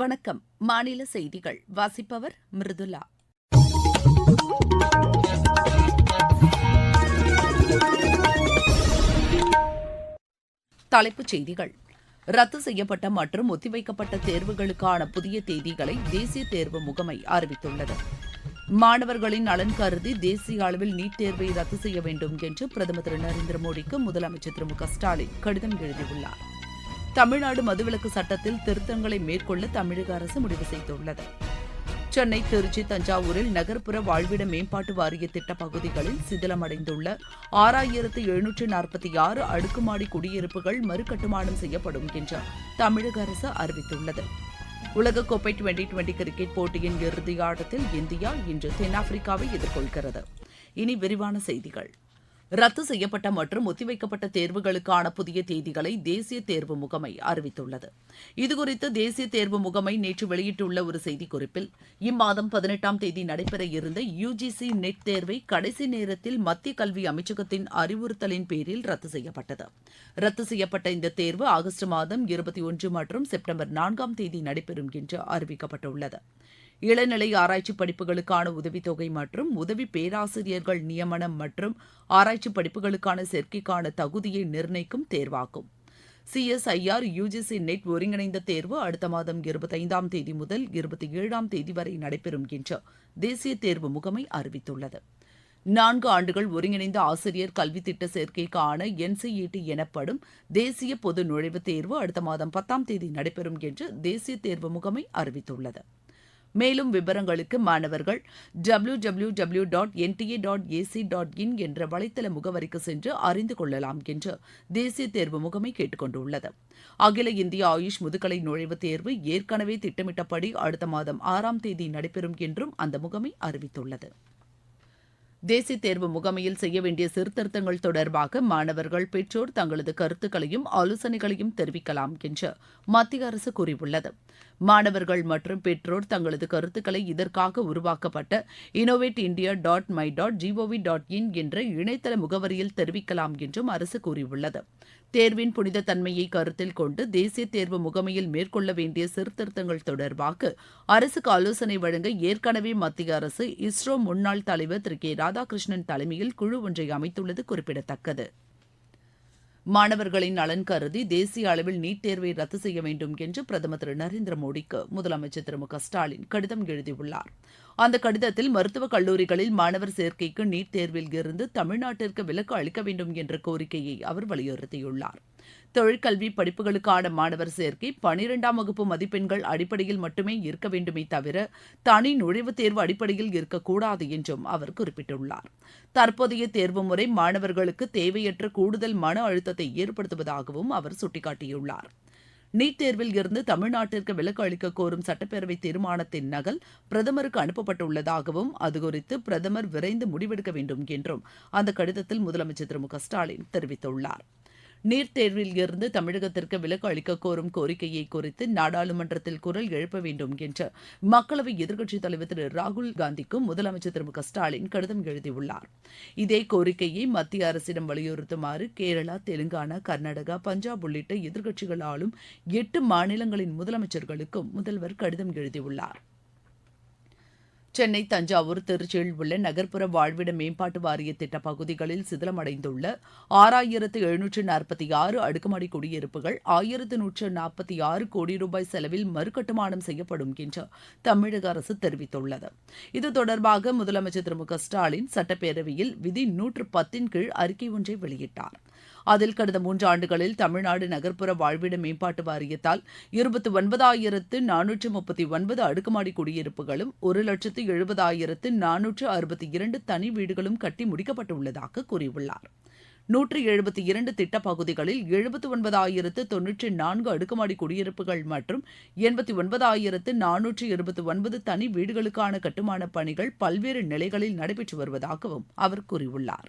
வணக்கம். மாநில செய்திகள். வாசிப்பவர் மிருதுலா. தலைப்புச் செய்திகள். ரத்து செய்யப்பட்ட மற்றும் ஒத்திவைக்கப்பட்ட தேர்வுகளுக்கான புதிய தேதிகளை தேசிய தேர்வு முகமை அறிவித்துள்ளது. மாணவர்களின் நலன் கருதி தேசிய அளவில் நீட் தேர்வை ரத்து செய்ய வேண்டும் என்று பிரதமர் திரு நரேந்திர மோடிக்கு முதலமைச்சர் திரு மு க ஸ்டாலின் கடிதம் எழுதியுள்ளார். தமிழ்நாடு மதுவிலக்கு சட்டத்தில் திருத்தங்களை மேற்கொள்ள தமிழக அரசு முடிவு செய்துள்ளது. சென்னை திருச்சி தஞ்சாவூரில் நகர்ப்புற வாழ்விட மேம்பாட்டு வாரிய திட்ட பகுதிகளில் சிதிலமடைந்துள்ள ஆறாயிரத்து எழுநூற்று நாற்பத்தி ஆறு அடுக்குமாடி குடியிருப்புகள் மறுகட்டுமானம் செய்யப்படும் என்று தமிழக அரசு அறிவித்துள்ளது. உலகக்கோப்பை டுவெண்டி டுவெண்டி கிரிக்கெட் போட்டியின் இறுதி ஆட்டத்தில் இந்தியா இன்று தென்னாப்பிரிக்காவை எதிர்கொள்கிறது. இனி விரிவான செய்திகள். ரத்து செய்யப்பட்ட மற்றும் ஒத்திவைக்கப்பட்ட தேர்வுகளுக்கான புதிய தேதிகளை தேசிய தேர்வு முகமை அறிவித்துள்ளது. இதுகுறித்து தேசிய தேர்வு முகமை நேற்று வெளியிட்டுள்ள ஒரு செய்திக்குறிப்பில் இம்மாதம் பதினெட்டாம் தேதி நடைபெற இருந்த யுஜிசி நெட் தேர்வை கடைசி நேரத்தில் மத்திய கல்வி அமைச்சகத்தின் அறிவுறுத்தலின் பேரில் ரத்து செய்யப்பட்டது. ரத்து செய்யப்பட்ட இந்த தேர்வு ஆகஸ்ட் மாதம் இருபத்தி ஒன்று மற்றும் செப்டம்பர் நான்காம் தேதி நடைபெறும் என்று அறிவிக்கப்பட்டுள்ளது. இளநிலை ஆராய்ச்சி படிப்புகளுக்கான உதவித்தொகை மற்றும் உதவி பேராசிரியர்கள் நியமனம் மற்றும் ஆராய்ச்சி படிப்புகளுக்கான சேர்க்கைக்கான தகுதியை நிர்ணயிக்கும் தேர்வாகும். சிஎஸ்ஐஆர் யுஜிசி நெட் ஒருங்கிணைந்த தேர்வு அடுத்த மாதம் இருபத்தைந்தாம் தேதி முதல் இருபத்தி ஏழாம் தேதி வரை நடைபெறும் என்று தேசிய தேர்வு முகமை அறிவித்துள்ளது. நான்கு ஆண்டுகள் ஒருங்கிணைந்த ஆசிரியர் கல்வி திட்ட சேர்க்கைக்கான என்சிஇடி எனப்படும் தேசிய பொது நுழைவுத் தேர்வு அடுத்த மாதம் பத்தாம் தேதி நடைபெறும் என்று தேசிய தேர்வு முகமை அறிவித்துள்ளது. மேலும் விவரங்களுக்கு மாணவர்கள் W W W dot NDA dot AC dot in என்ற வலைத்தள முகவரிக்கு சென்று அறிந்து கொள்ளலாம் என்று தேசிய தேர்வு முகமை கேட்டுக் கொண்டுள்ளது அகில இந்திய ஆயுஷ் முதுகலை நுழைவுத் தேர்வு ஏற்கனவே திட்டமிட்டபடி அடுத்த மாதம் ஆறாம் தேதி நடைபெறும் என்றும் அந்த முகமை அறிவித்துள்ளது. தேசிய தேர்வு முகமையில் செய்ய வேண்டிய சீர்திருத்தங்கள் தொடர்பாக மாணவர்கள் பெற்றோர் தங்களது கருத்துக்களையும் ஆலோசனைகளையும் தெரிவிக்கலாம் என்று மத்திய அரசு கூறியுள்ளது. மாணவர்கள் மற்றும் பெற்றோர் தங்களது கருத்துக்களை இதற்காக உருவாக்கப்பட்ட innovate India dot my dot GOV dot in என்ற இணையதள முகவரியில் தெரிவிக்கலாம் என்றும் அரசு கூறியுள்ளது. தேர்வின் புனித தன்மையை கருத்தில் கொண்டு தேசிய தேர்வு முகமையில் மேற்கொள்ள வேண்டிய சீர்திருத்தங்கள் தொடர்பாக அரசுக்கு ஆலோசனை வழங்க ஏற்கனவே மத்திய அரசு இஸ்ரோ முன்னாள் தலைவர் திரு. கே. ராதாகிருஷ்ணன் தலைமையில் குழு ஒன்றை அமைத்துள்ளது குறிப்பிடத்தக்கது. மாணவர்களின் நலன் கருதி தேசிய அளவில் நீட் தேர்வை ரத்து செய்ய வேண்டும் என்று பிரதமர் திரு நரேந்திர மோடிக்கு முதலமைச்சர் திரு மு க ஸ்டாலின் கடிதம் எழுதியுள்ளார். அந்த கடிதத்தில் மருத்துவக் கல்லூரிகளில் மாணவர் சேர்க்கைக்கு நீட் தேர்வில் இருந்து தமிழ்நாட்டிற்கு விலக்கு அளிக்க வேண்டும் என்ற கோரிக்கையை அவர் வலியுறுத்தியுள்ளார். தொழிற்கல்வி படிப்புகளுக்கான மாணவர் சேர்க்கை பனிரெண்டாம் வகுப்பு மதிப்பெண்கள் அடிப்படையில் மட்டுமே இருக்க வேண்டுமே தவிர தனி நுழைவுத் தேர்வு அடிப்படையில் இருக்கக்கூடாது என்றும் அவர் குறிப்பிட்டுள்ளார். தற்போதைய தேர்வு முறை மாணவர்களுக்கு தேவையற்ற கூடுதல் மன அழுத்தத்தை ஏற்படுத்துவதாகவும் அவர் சுட்டிக்காட்டியுள்ளார். நீட் தேர்வில் இருந்து தமிழ்நாட்டிற்கு விலக்கு அளிக்க கோரும் சட்டப்பேரவை தீர்மானத்தின் நகல் பிரதமருக்கு அனுப்பப்பட்டுள்ளதாகவும் அது குறித்து பிரதமர் விரைந்து முடிவெடுக்க வேண்டும் என்றும் அந்த கடிதத்தில் முதலமைச்சர் திரு மு க ஸ்டாலின் தெரிவித்துள்ளார். நீட் தேர்வில் இருந்து தமிழகத்திற்கு விலக்கு அளிக்க கோரும் கோரிக்கையை குறித்து நாடாளுமன்றத்தில் குரல் எழுப்ப வேண்டும் என்று மக்களவை எதிர்க்கட்சித் தலைவர் திரு ராகுல் காந்திக்கும் முதலமைச்சர் திரு மு க ஸ்டாலின் கடிதம் எழுதியுள்ளார். இதே கோரிக்கையை மத்திய அரசிடம் வலியுறுத்துமாறு கேரளா தெலுங்கானா கர்நாடகா பஞ்சாப் உள்ளிட்ட எதிர்க்கட்சிகள் ஆளும் எட்டு மாநிலங்களின் முதலமைச்சர்களுக்கும் முதல்வர் கடிதம் எழுதியுள்ளார். சென்னை தஞ்சாவூர் திருச்சியில் உள்ள நகர்ப்புற வாழ்விட மேம்பாட்டு வாரிய திட்ட பகுதிகளில் சிதிலமடைந்துள்ள ஆறாயிரத்து எழுநூற்று நாற்பத்தி ஆறு அடுக்குமாடி குடியிருப்புகள் ஆயிரத்து நூற்று நாற்பத்தி ஆறு கோடி ரூபாய் செலவில் மறுகட்டுமானம் செய்யப்படும் என்று தமிழக அரசு தெரிவித்துள்ளது. இது தொடர்பாக முதலமைச்சர் திரு மு க ஸ்டாலின் சட்டப்பேரவையில் விதி நூற்று பத்தின் கீழ் அறிக்கை ஒன்றை வெளியிட்டார். அதில் கடந்த மூன்றாண்டுகளில் தமிழ்நாடு நகர்ப்புற வாழ்விட மேம்பாட்டு வாரியத்தால் இருபத்தி ஒன்பதாயிரத்து நானூற்று முப்பத்தி ஒன்பது அடுக்குமாடி குடியிருப்புகளும் ஒரு லட்சத்து எழுபதாயிரத்து நானூற்று அறுபத்தி இரண்டு தனி வீடுகளும் கட்டி முடிக்கப்பட்டுள்ளதாக கூறியுள்ளார். நூற்று எழுபத்தி இரண்டு திட்டப் பகுதிகளில் எழுபத்தி ஒன்பதாயிரத்து தொன்னூற்றி நான்கு அடுக்குமாடி குடியிருப்புகள் மற்றும் எண்பத்தி ஒன்பதாயிரத்து நானூற்று இருபத்தி ஒன்பது தனி வீடுகளுக்கான கட்டுமானப் பணிகள் பல்வேறு நிலைகளில் நடைபெற்று வருவதாகவும் அவர் கூறியுள்ளார்.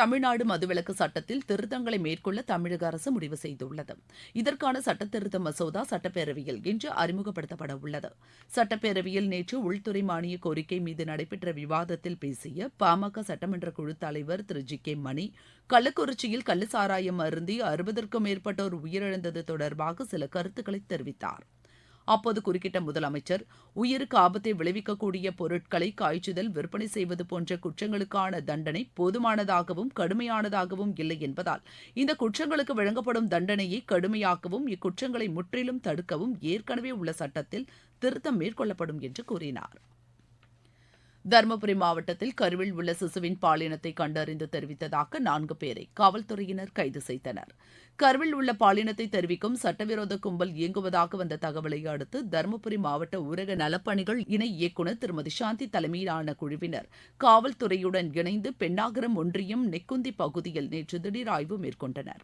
தமிழ்நாடு மதுவிலக்கு சட்டத்தில் திருத்தங்களை மேற்கொள்ள தமிழக அரசு முடிவு செய்துள்ளது. இதற்கான சட்டத்திருத்த மசோதா சட்டப்பேரவையில் இன்று அறிமுகப்படுத்தப்பட உள்ளது. சட்டப்பேரவையில் நேற்று உள்துறை மானிய கோரிக்கை மீது நடைபெற்ற விவாதத்தில் பேசிய பாமக சட்டமன்ற குழு தலைவர் திரு. ஜி. கே. மணி கள்ளக்குறிச்சியில் கள்ளு சாராயம் அருந்தி அறுபதற்கும் மேற்பட்டோர் உயிரிழந்தது தொடர்பாக சில கருத்துக்களை தெரிவித்தார். அப்போது குறுக்கிட்ட முதலமைச்சர் உயிருக்கு ஆபத்தை விளைவிக்கக்கூடிய பொருட்களை காய்ச்சுதல் விற்பனை செய்வது போன்ற குற்றங்களுக்கான தண்டனை போதுமானதாகவும் கடுமையானதாகவும் இல்லை என்பதால் இந்த குற்றங்களுக்கு வழங்கப்படும் தண்டனையை கடுமையாக்கவும் இக்குற்றங்களை முற்றிலும் தடுக்கவும் ஏற்கனவே உள்ள சட்டத்தில் திருத்தம் மேற்கொள்ளப்படும் என்று கூறினார். தருமபுரி மாவட்டத்தில் கருவில் உள்ள சிசுவின் பாலினத்தை கண்டறிந்து தெரிவித்ததாக நான்கு பேரை காவல்துறையினர் கைது செய்தனர். கருவில் உள்ள பாலினத்தை தெரிவிக்கும் சட்டவிரோத கும்பல் இயங்குவதாக வந்த தகவலை அடுத்து தருமபுரி மாவட்ட ஊரக நலப்பணிகள் இணை இயக்குநர் திருமதி சாந்தி தலைமையிலான குழுவினர் காவல்துறையுடன் இணைந்து பெண்ணாகரம் ஒன்றியம் நெக்குந்தி பகுதியில் நேற்று திடீர் ஆய்வு மேற்கொண்டனர்.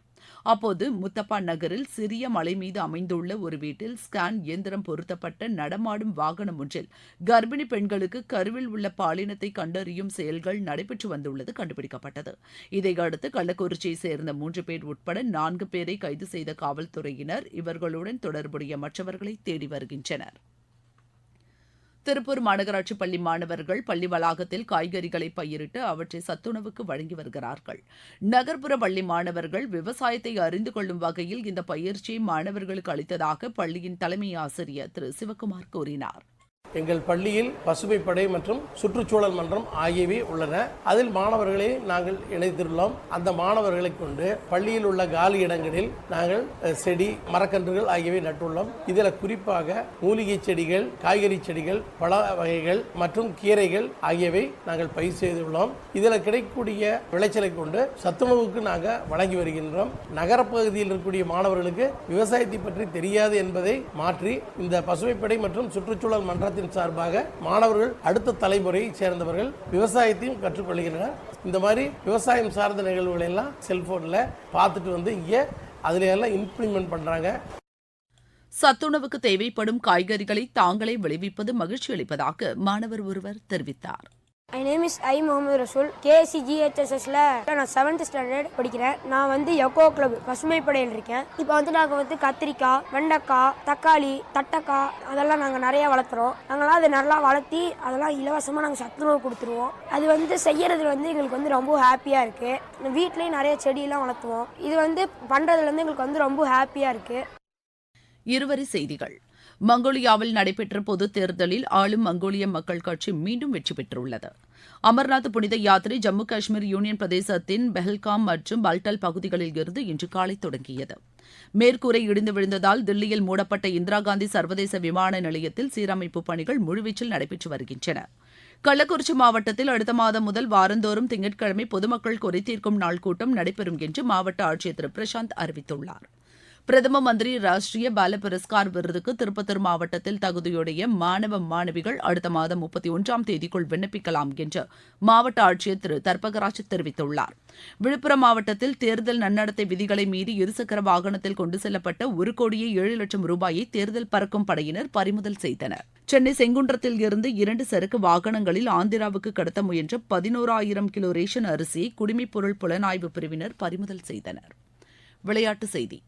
அப்போது முத்தப்பா நகரில் சிறிய மலை மீது அமைந்துள்ள ஒரு வீட்டில் ஸ்கேன் இயந்திரம் பொருத்தப்பட்ட நடமாடும் வாகனம் ஒன்றில் கர்ப்பிணி பெண்களுக்கு கருவில் உள்ள பாலினத்தை கண்டறியும் செயல்கள் நடைபெற்று வந்துள்ளது கண்டுபிடிக்கப்பட்டது. இதையடுத்து கள்ளக்குறிச்சியை சேர்ந்த மூன்று பேர் உட்பட நான்கு பேரை கைது செய்த காவல்துறையினர் இவர்களுடன் தொடர்புடைய மற்றவர்களை தேடி வருகின்றனர். திருப்பூர் மாநகராட்சி பள்ளி மாணவர்கள் பள்ளி வளாகத்தில் காய்கறிகளை பயிரிட்டு அவற்றை சத்துணவுக்கு வழங்கி வருகிறார்கள். நகர்ப்புற பள்ளி மாணவர்கள் விவசாயத்தை அறிந்து கொள்ளும் வகையில் இந்த பயிற்சியை மாணவர்களுக்கு அளித்ததாக பள்ளியின் தலைமை ஆசிரியர் திரு சிவக்குமார் கூறினார். எங்கள் பள்ளியில் பசுமை படை மற்றும் சுற்றுச்சூழல் மன்றம் ஆகியவை உள்ளன. அதில் மாணவர்களை நாங்கள் இணைத்துள்ளோம் அந்த மாணவர்களை கொண்டு பள்ளியில் உள்ள காலி இடங்களில் நாங்கள் செடி மரக்கன்றுகள் ஆகியவை நட்டுள்ளோம். இதில் குறிப்பாக மூலிகை செடிகள் காய்கறி செடிகள் பழ வகைகள் மற்றும் கீரைகள் ஆகியவை நாங்கள் பயிர் செய்துள்ளோம். இதில் கிடைக்கக்கூடிய விளைச்சலை கொண்டு சத்துணவுக்கு நாங்கள் வழங்கி வருகின்றோம். நகரப்பகுதியில் இருக்கக்கூடிய மாணவர்களுக்கு விவசாயத்தை பற்றி தெரியாது என்பதை மாற்றி இந்த பசுமைப்படை மற்றும் சுற்றுச்சூழல் மன்றத்தின் சார்பாக மாணவர்கள் அடுத்த தலைமுறையை சேர்ந்தவர்கள் விவசாயத்தையும் கற்றுக்கொள்கின்றனர் இந்த மாதிரி விவசாயம் சார்ந்த நிகழ்வுகளை எல்லாம் செல்போனில் பார்த்துட்டு வந்து இங்கே அதில் எல்லாம் இம்ப்ளிமெண்ட் பண்ணுறாங்க சத்துணவுக்கு தேவைப்படும் காய்கறிகளை தாங்களே விளைவிப்பது மகிழ்ச்சி அளிப்பதாக மாணவர் ஒருவர் தெரிவித்தார். I name is I Mohammed Rasool கேசிஜிஹெச்எஸ்எஸ்ல நான் செவன்த் ஸ்டாண்டர்ட் படிக்கிறேன். நான் வந்து எக்கோ கிளப் பசுமை படையில் இருக்கேன். இப்போ வந்து நாங்கள் வந்து கத்திரிக்காய் வெண்டைக்காய் தக்காளி தட்டக்காய் அதெல்லாம் நாங்கள் நிறைய வளர்த்துறோம். நாங்களாம் அதை நல்லா வளர்த்தி அதெல்லாம் இலவசமாக நாங்கள் சத்துணவு கொடுத்துருவோம். அது வந்து செய்யறது வந்து எங்களுக்கு வந்து ரொம்ப ஹாப்பியாக இருக்குது வீட்லேயும் நிறைய செடியெல்லாம் வளர்த்துவோம். இது வந்து பண்ணுறதுல வந்து எங்களுக்கு வந்து ரொம்ப ஹாப்பியாக இருக்குது இருவரி செய்திகள். மங்கோலியாவில் நடைபெற்ற பொதுத் தேர்தலில் ஆளும் மங்கோலிய மக்கள் கட்சி மீண்டும் வெற்றி பெற்றுள்ளது. அமர்நாத் புனித யாத்திரை ஜம்மு காஷ்மீர் யூனியன் பிரதேசத்தின் பெஹல்காம் மற்றும் பல்டல் பகுதிகளில் இருந்து இன்று காலை தொடங்கியது. மேற்கூரை இடிந்து விழுந்ததால் தில்லியில் மூடப்பட்ட இந்திரா காந்தி சர்வதேச விமான நிலையத்தில் சீரமைப்பு பணிகள் முழுவீச்சில் நடைபெற்று வருகின்றன. கள்ளக்குறிச்சி மாவட்டத்தில் அடுத்த மாதம் முதல் வாரந்தோறும் திங்கட்கிழமை பொதுமக்கள் குறைதீர்க்கும் நாள் கூட்டம் நடைபெறும் என்று மாவட்ட ஆட்சியர் திரு பிரசாந்த் அறிவித்துள்ளார். பிரதம மந்திரி ராஷ்டிரிய பால புரஸ்கார் விருதுக்கு திருப்பத்தூர் மாவட்டத்தில் தகுதியுடைய மாணவ மாணவிகள் அடுத்த மாதம் முப்பத்தி ஒன்றாம் தேதிக்குள் விண்ணப்பிக்கலாம் என்று மாவட்ட ஆட்சியர் திரு தர்பகராஜ் தெரிவித்துள்ளார். விழுப்புரம் மாவட்டத்தில் தேர்தல் நன்னடத்தை விதிகளை மீறி இருசக்கர வாகனத்தில் கொண்டு செல்லப்பட்ட ஒரு கோடியே ஏழு லட்சம் ரூபாயை தேர்தல் பறக்கும் படையினர் பறிமுதல் செய்தனர். சென்னை செங்குன்றத்தில் இருந்து இரண்டு சரக்கு வாகனங்களில் ஆந்திராவுக்கு கடத்த முயன்ற பதினோராயிரம் கிலோ ரேஷன் அரிசியை குடிமைப்பொருள் புலனாய்வு பிரிவினர் பறிமுதல் செய்தனர். விளையாட்டுச் செய்தி.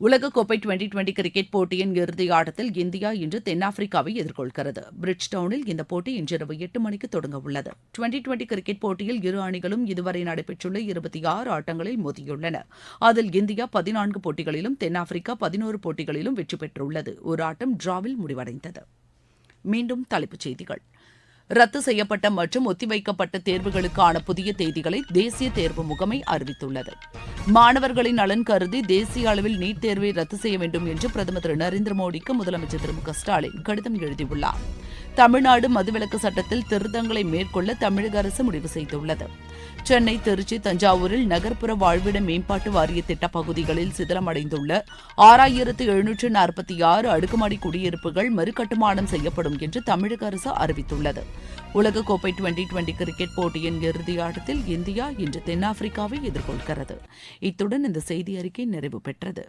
உலகக்கோப்பை டுவெண்டி டுவெண்டி கிரிக்கெட் போட்டியின் இறுதி ஆட்டத்தில் இந்தியா இன்று தென்னாப்பிரிக்காவை எதிர்கொள்கிறது. பிரிட்ஜ் டவுனில் இந்த போட்டி இன்றிரவு எட்டு மணிக்கு தொடங்க உள்ளது. டுவெண்டி டுவெண்டி கிரிக்கெட் போட்டியில் இரு அணிகளும் இதுவரை நடைபெற்றுள்ள இருபத்தி ஆறு ஆட்டங்களில் மோதியுள்ளன. அதில் இந்தியா பதினான்கு போட்டிகளிலும் தென்னாப்பிரிக்கா பதினோரு போட்டிகளிலும் வெற்றி பெற்றுள்ளது. ஒரு ஆட்டம் டிராவில் முடிவடைந்தது. மீண்டும் தலைப்புச் செய்திகள். ரத்து செய்யப்பட்ட மற்றும் ஒத்திவைக்கப்பட்ட தேர்வுகளுக்கான புதிய தேதிகளை தேசிய தேர்வு முகமை அறிவித்துள்ளது. மாணவர்களின் நலன் கருதி தேசிய அளவில் நீட் தேர்வை ரத்து செய்ய வேண்டும் என்று பிரதமர் திரு நரேந்திர மோடிக்கு முதலமைச்சர் திரு மு க ஸ்டாலின் கடிதம் எழுதியுள்ளார். தமிழ்நாடு மதுவிலக்கு சட்டத்தில் திருத்தங்களை மேற்கொள்ள தமிழக அரசு முடிவு செய்துள்ளது. சென்னை திருச்சி தஞ்சாவூரில் நகர்ப்புற வாழ்விட மேம்பாட்டு வாரிய திட்ட பகுதிகளில் சிதிலமடைந்துள்ள ஆறாயிரத்து எழுநூற்று நாற்பத்தி ஆறு அடுக்குமாடி குடியிருப்புகள் மறுகட்டுமானம் செய்யப்படும் என்று தமிழக அரசு அறிவித்துள்ளது. உலகக்கோப்பை டுவெண்டி டுவெண்டி கிரிக்கெட் போட்டியின் இறுதி ஆட்டத்தில் இந்தியா இன்று தென்னாப்பிரிக்காவை எதிர்கொள்கிறது. இத்துடன் இந்த செய்தி அறிக்கை நிறைவு பெற்றது.